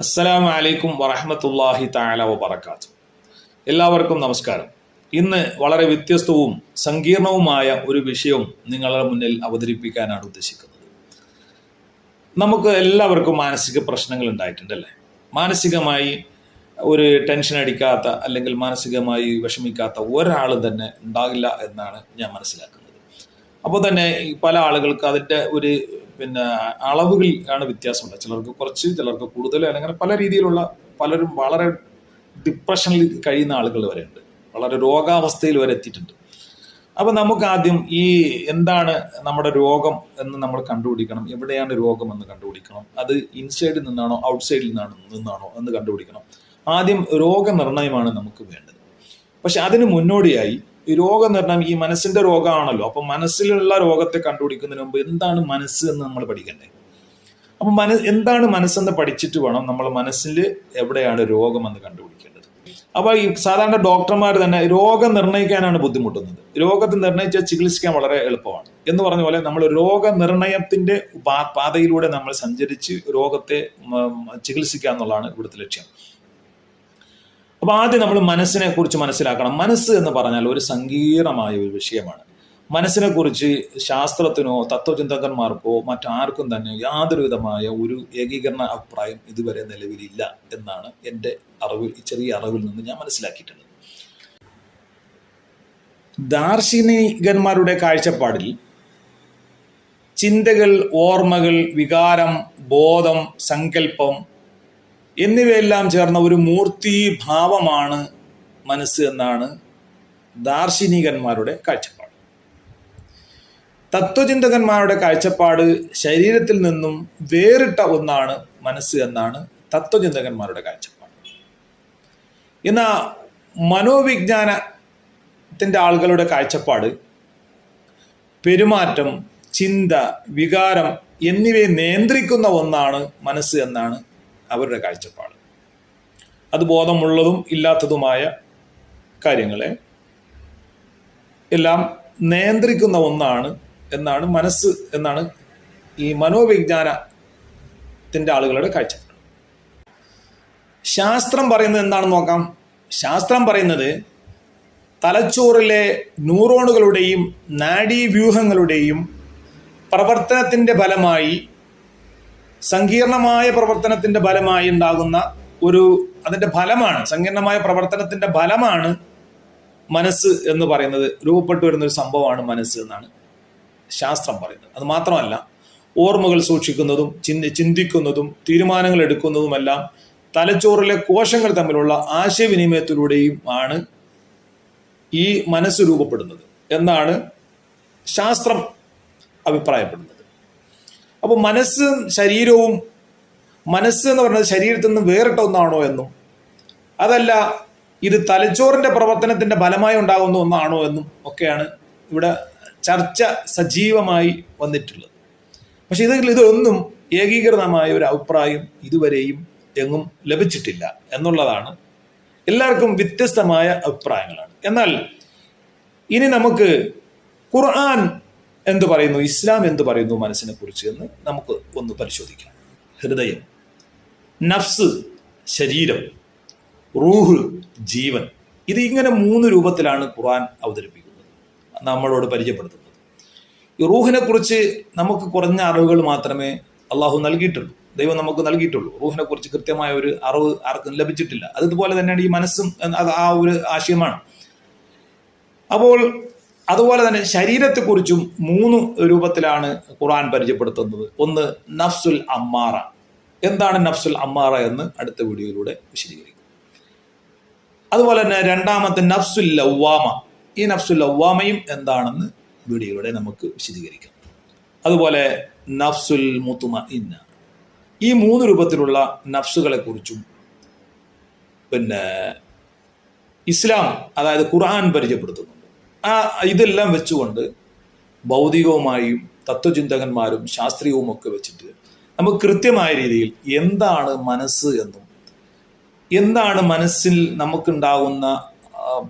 അസ്സലാമു അലൈക്കും വറഹമത്തല്ലാഹി താല വബർക്കാത്തു എല്ലാവർക്കും നമസ്കാരം. ഇന്ന് വളരെ വ്യത്യസ്തവും സങ്കീർണവുമായ ഒരു വിഷയം നിങ്ങളുടെ മുന്നിൽ അവതരിപ്പിക്കാനാണ് ഉദ്ദേശിക്കുന്നത്. നമുക്ക് എല്ലാവർക്കും മാനസിക പ്രശ്നങ്ങൾ ഉണ്ടായിട്ടുണ്ടല്ലേ? മാനസികമായി ഒരു ടെൻഷൻ അടിക്കാത്ത അല്ലെങ്കിൽ മാനസികമായി വിഷമിക്കാത്ത ഒരാൾ തന്നെ ഉണ്ടാകില്ല എന്നാണ് ഞാൻ മനസ്സിലാക്കുന്നത്. അപ്പോൾ തന്നെ പല ആളുകൾക്ക് അതിന്റെ ഒരു പിന്നെ അളവുകൾ ആണ് വ്യത്യാസമുണ്ട് ചിലർക്ക് കുറച്ച് ചിലർക്ക് കൂടുതൽ അല്ലെങ്കിൽ പല രീതിയിലുള്ള പലരും വളരെ ഡിപ്രഷനിൽ കഴിയുന്ന ആളുകൾ വരെ ഉണ്ട് വളരെ രോഗാവസ്ഥയിൽ വരെ എത്തിയിട്ടുണ്ട്. അപ്പൊ നമുക്ക് ആദ്യം ഈ എന്താണ് നമ്മുടെ രോഗം എന്ന് നമ്മൾ കണ്ടുപിടിക്കണം. എവിടെയാണ് രോഗം എന്ന് കണ്ടുപിടിക്കണം. അത് ഇൻസൈഡിൽ നിന്നാണോ ഔട്ട്സൈഡിൽ നിന്നാണോ നിന്നാണോ എന്ന് കണ്ടുപിടിക്കണം. ആദ്യം രോഗനിർണയമാണ് നമുക്ക് വേണ്ടത്. പക്ഷെ അതിന് മുന്നോടിയായി രോഗനിർണയം ഈ മനസ്സിന്റെ രോഗമാണല്ലോ. അപ്പൊ മനസ്സിലുള്ള രോഗത്തെ കണ്ടുപിടിക്കുന്നതിന് മുമ്പ് എന്താണ് മനസ്സ് എന്ന് നമ്മൾ പഠിക്കണ്ടേ? അപ്പൊ മന എന്താണ് മനസ്സെന്ന് പഠിച്ചിട്ട് വേണം നമ്മൾ മനസ്സിൽ എവിടെയാണ് രോഗമെന്ന് കണ്ടുപിടിക്കേണ്ടത്? അപ്പൊ ഈ സാധാരണ ഡോക്ടർമാർ തന്നെ രോഗം നിർണയിക്കാനാണ് ബുദ്ധിമുട്ടുന്നത്. രോഗത്തെ നിർണയിച്ചാൽ ചികിത്സിക്കാൻ വളരെ എളുപ്പമാണ്. എന്ന് പറഞ്ഞ പോലെ നമ്മൾ രോഗനിർണയത്തിന്റെ നിർണയത്തിന്റെ പാതയിലൂടെ നമ്മൾ സഞ്ചരിച്ച് രോഗത്തെ ചികിത്സിക്കുക എന്നുള്ളതാണ് ഇവിടുത്തെ ലക്ഷ്യം. അപ്പൊ ആദ്യം നമ്മൾ മനസ്സിനെ കുറിച്ച് മനസ്സിലാക്കണം. മനസ്സ് എന്ന് പറഞ്ഞാൽ ഒരു സങ്കീർണമായ ഒരു വിഷയമാണ്. മനസ്സിനെ കുറിച്ച് ശാസ്ത്രത്തിനോ തത്വചിന്തകന്മാർക്കോ മറ്റാർക്കും തന്നെ യാതൊരു വിധമായ ഒരു ഏകീകരണ അഭിപ്രായം ഇതുവരെ നിലവിലില്ല എന്നാണ് എന്റെ അറിവിൽ ചെറിയ അറിവിൽ നിന്ന് ഞാൻ മനസ്സിലാക്കിയിട്ടുള്ളത്. ദാർശനികന്മാരുടെ കാഴ്ചപ്പാടിൽ ചിന്തകൾ ഓർമ്മകൾ വികാരം ബോധം സങ്കല്പം എന്നിവയെല്ലാം ചേർന്ന ഒരു മൂർത്തി ഭാവമാണ് മനസ്സ് എന്നാണ് ദാർശനികന്മാരുടെ കാഴ്ചപ്പാട്. തത്വചിന്തകന്മാരുടെ കാഴ്ചപ്പാട് ശരീരത്തിൽ നിന്നും വേറിട്ട ഒന്നാണ് മനസ്സ് എന്നാണ് തത്വചിന്തകന്മാരുടെ കാഴ്ചപ്പാട്. എന്നാൽ മനോവിജ്ഞാനത്തിന്റെ ആളുകളുടെ കാഴ്ചപ്പാട് പെരുമാറ്റം ചിന്ത വികാരം എന്നിവയെ നിയന്ത്രിക്കുന്ന ഒന്നാണ് മനസ്സ് എന്നാണ് അവരുടെ കാഴ്ചപ്പാട്. അത് ബോധമുള്ളതും ഇല്ലാത്തതുമായ കാര്യങ്ങളെ എല്ലാം നിയന്ത്രിക്കുന്ന ഒന്നാണ് എന്നാണ് മനസ്സ് എന്നാണ് ഈ മനോവിജ്ഞാനത്തിന്റെ ആളുകളുടെ കാഴ്ചപ്പാട്. ശാസ്ത്രം പറയുന്നത് എന്താണെന്ന് നോക്കാം. ശാസ്ത്രം പറയുന്നത് തലച്ചോറിലെ ന്യൂറോണുകളുടെയും നാഡീവ്യൂഹങ്ങളുടെയും പ്രവർത്തനത്തിന്റെ ഫലമായി സങ്കീർണമായ പ്രവർത്തനത്തിന്റെ ഫലമായി ഉണ്ടാകുന്ന ഒരു അതിന്റെ ഫലമാണ് സങ്കീർണമായ പ്രവർത്തനത്തിന്റെ ഫലമാണ് മനസ്സ് എന്ന് പറയുന്നത്. രൂപപ്പെട്ടു വരുന്ന ഒരു സംഭവമാണ് മനസ്സ് എന്നാണ് ശാസ്ത്രം പറയുന്നത്. അത് മാത്രമല്ല ഓർമ്മകൾ സൂക്ഷിക്കുന്നതും ചിന്തി ചിന്തിക്കുന്നതും തീരുമാനങ്ങൾ എടുക്കുന്നതുമെല്ലാം തലച്ചോറിലെ കോശങ്ങൾ തമ്മിലുള്ള ആശയവിനിമയത്തിലൂടെയും ആണ് ഈ മനസ്സ് രൂപപ്പെടുന്നത് എന്നാണ് ശാസ്ത്രം അഭിപ്രായപ്പെടുന്നത്. അപ്പോൾ മനസ്സും ശരീരവും മനസ്സ് എന്ന് പറയുന്നത് ശരീരത്തിൽ നിന്ന് വേറിട്ട ഒന്നാണോ എന്നും. അതല്ല ഇത് തലച്ചോറിന്റെ പ്രവർത്തനത്തിന്റെ ഫലമായി ഉണ്ടാകുന്ന ഒന്നാണോ എന്നും ഒക്കെയാണ് ഇവിടെ ചർച്ച സജീവമായി വന്നിട്ടുള്ളത്. പക്ഷെ ഇതിൽ ഇതൊന്നും ഏകീകൃതമായ ഒരു അഭിപ്രായം ഇതുവരെയും എങ്ങും ലഭിച്ചിട്ടില്ല എന്നുള്ളതാണ് എല്ലാവർക്കും വ്യത്യസ്തമായ അഭിപ്രായങ്ങളാണ്. എന്നാൽ ഇനി നമുക്ക് ഖുർആൻ എന്ത് പറയുന്നു? ഇസ്ലാം എന്ത് പറയുന്നു മനസ്സിനെ കുറിച്ച് എന്ന് നമുക്ക് ഒന്ന് പരിശോധിക്കാം. ഹൃദയം നഫ്സ് ശരീരം റൂഹ് ജീവൻ. ഇത് ഇങ്ങനെ മൂന്ന് രൂപത്തിലാണ് ഖുർആൻ അവതരിപ്പിക്കുന്നത്. നമ്മളോട് പരിചയപ്പെടുത്തുന്നത്. ഈ റൂഹിനെ കുറിച്ച് നമുക്ക് കുറഞ്ഞ അറിവുകൾ മാത്രമേ അള്ളാഹു നൽകിയിട്ടുള്ളൂ. ദൈവം നമുക്ക് നൽകിയിട്ടുള്ളൂ. റൂഹിനെ കുറിച്ച് കൃത്യമായ ഒരു അറിവ് ആർക്കും ലഭിച്ചിട്ടില്ല. അതുപോലെ തന്നെയാണ് ഈ മനസ്സും ആ ഒരു ആശയമാണ്. അപ്പോൾ അതുപോലെ തന്നെ ശരീരത്തെക്കുറിച്ചും മൂന്ന് രൂപത്തിലാണ് ഖുർആൻ പരിചയപ്പെടുത്തുന്നത്. ഒന്ന് നഫ്സുൽ അമ്മാറ. എന്താണ് നഫ്സുൽ അമ്മാറ എന്ന് അടുത്ത വീഡിയോയിലൂടെ വിശദീകരിക്കും. അതുപോലെ തന്നെ രണ്ടാമത്തെ നഫ്സുൽ ലവ്വാമ. ഈ നഫ്സുൽ ലവ്വാമയും എന്താണെന്ന് വീഡിയോയിലൂടെ നമുക്ക് വിശദീകരിക്കാം. അതുപോലെ നഫ്സുൽ മുത്തുമ ഇന്ന ഈ മൂന്ന് രൂപത്തിലുള്ള നഫ്സുകളെ കുറിച്ചും പിന്നെ ഇസ്ലാം അതായത് ഖുർആൻ പരിചയപ്പെടുത്തുന്നുണ്ട് ആ ഇതെല്ലാം വെച്ചുകൊണ്ട് ഭൗതികവുമായും തത്വചിന്തകന്മാരും ശാസ്ത്രീയവും ഒക്കെ വെച്ചിട്ട് നമുക്ക് കൃത്യമായ രീതിയിൽ എന്താണ് മനസ്സ് എന്നും എന്താണ് മനസ്സിൽ നമുക്കുണ്ടാകുന്ന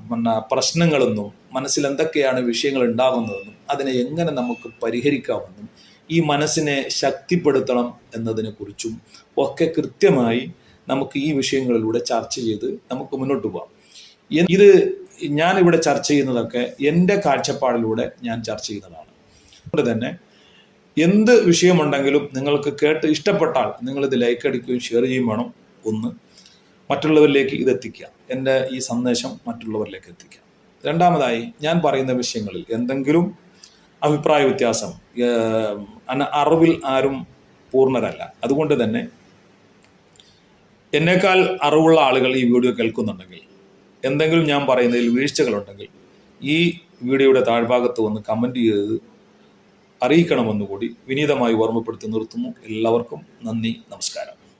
പിന്നെ പ്രശ്നങ്ങളെന്നും മനസ്സിൽ എന്തൊക്കെയാണ് വിഷയങ്ങൾ ഉണ്ടാകുന്നതെന്നും അതിനെ എങ്ങനെ നമുക്ക് പരിഹരിക്കാമെന്നും ഈ മനസ്സിനെ ശക്തിപ്പെടുത്തണം എന്നതിനെ കുറിച്ചും ഒക്കെ കൃത്യമായി നമുക്ക് ഈ വിഷയങ്ങളിലൂടെ ചർച്ച ചെയ്ത് നമുക്ക് മുന്നോട്ട് പോകാം എ- ഇത് ഇവിടെ ചർച്ച ചെയ്യുന്നതൊക്കെ എന്റെ കാഴ്ചപ്പാടിലൂടെ ഞാൻ ചർച്ച ചെയ്യുന്നതാണ് അതുകൊണ്ട് തന്നെ എന്ത് വിഷയമുണ്ടെങ്കിലും നിങ്ങൾക്ക് കേട്ട് ഇഷ്ടപ്പെട്ടാൽ നിങ്ങൾ ഇത് ലൈക്ക് അടിക്കുകയും ഷെയർ ചെയ്യുകയും വേണം. ഒന്ന് മറ്റുള്ളവരിലേക്ക് ഇത് എത്തിക്കുക. എന്റെ ഈ സന്ദേശം മറ്റുള്ളവരിലേക്ക് എത്തിക്കുക. രണ്ടാമതായി ഞാൻ പറയുന്ന വിഷയങ്ങളിൽ എന്തെങ്കിലും അഭിപ്രായ വ്യത്യാസം അറിവിൽ ആരും പൂർണരല്ല. അതുകൊണ്ട് തന്നെ എന്നേക്കാൾ അറിവുള്ള ആളുകൾ ഈ വീഡിയോ കേൾക്കുന്നുണ്ടെങ്കിൽ എന്തെങ്കിലും ഞാൻ പറയുന്നതിൽ വീഴ്ചകളുണ്ടെങ്കിൽ ഈ വീഡിയോയുടെ താഴ്ഭാഗത്ത് വന്ന് കമന്റ് ചെയ്ത് അറിയിക്കണമെന്നുകൂടി വിനീതമായി ഓർമ്മപ്പെടുത്തി നിർത്തുന്നു. എല്ലാവർക്കും നന്ദി നമസ്കാരം.